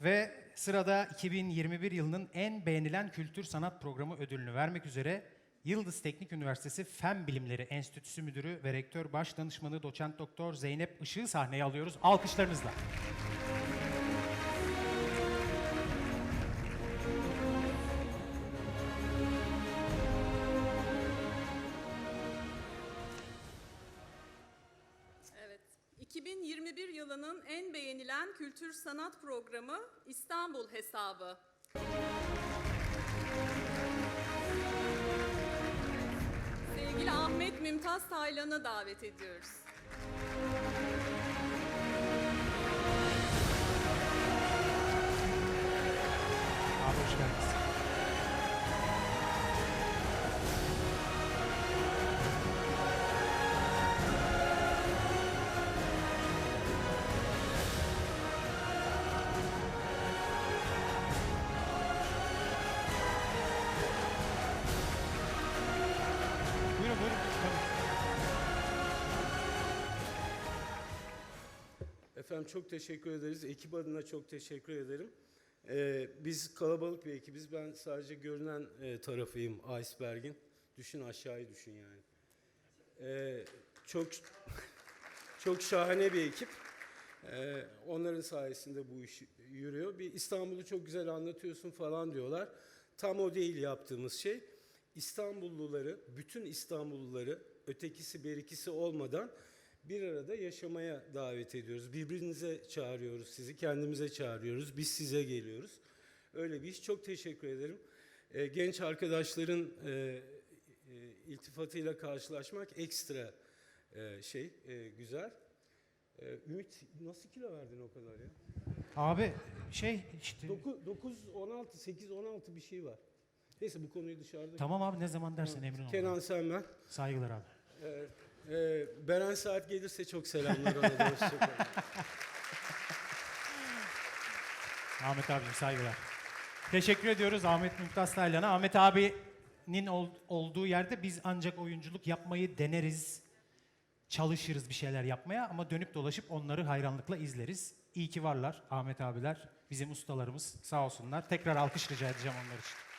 Ve sırada 2021 yılının en beğenilen kültür sanat programı ödülünü vermek üzere Yıldız Teknik Üniversitesi Fen Bilimleri Enstitüsü Müdürü ve Rektör Baş Danışmanı Doçent Doktor Zeynep Işık'ı sahneye alıyoruz. Alkışlarınızla. 2021 yılının en beğenilen kültür sanat programı İstanbul Hesabı. Sevgili Ahmet Mümtaz Taylan'ı davet ediyoruz. Efendim çok teşekkür ederiz. Ekip adına çok teşekkür ederim. Ee, biz kalabalık bir ekibiz. Ben sadece görünen e, tarafıyım iceberg'in. Düşün aşağıyı düşün yani. Ee, çok çok şahane bir ekip. Ee, onların sayesinde bu iş yürüyor. Bir İstanbul'u çok güzel anlatıyorsun falan diyorlar. Tam o değil yaptığımız şey. İstanbulluları, bütün İstanbulluları ötekisi berikisi olmadan bir arada yaşamaya davet ediyoruz. Birbirinize çağırıyoruz sizi, kendimize çağırıyoruz. Biz size geliyoruz. Öyle bir iş. Çok teşekkür ederim. Ee, genç arkadaşların e, e, iltifatıyla karşılaşmak ekstra e, şey, e, güzel. Ee, Ümit nasıl kilo verdin o kadar ya? Abi şey işte 9, 9 16, 8, 16 bir şey var. Neyse bu konuyu dışarıda. tamam abi ne zaman dersen emrin olur. Kenan Senmen. Saygılar abi. Ee, Beren Saat gelirse çok selamlar ona. Ahmet abicim saygılar. Teşekkür ediyoruz Ahmet Mümtaz Taylan'a. Ahmet abinin ol- olduğu yerde biz ancak oyunculuk yapmayı deneriz. Çalışırız bir şeyler yapmaya ama dönüp dolaşıp onları hayranlıkla izleriz. İyi ki varlar Ahmet abiler, bizim ustalarımız sağ olsunlar. Tekrar alkış rica edeceğim onlar için.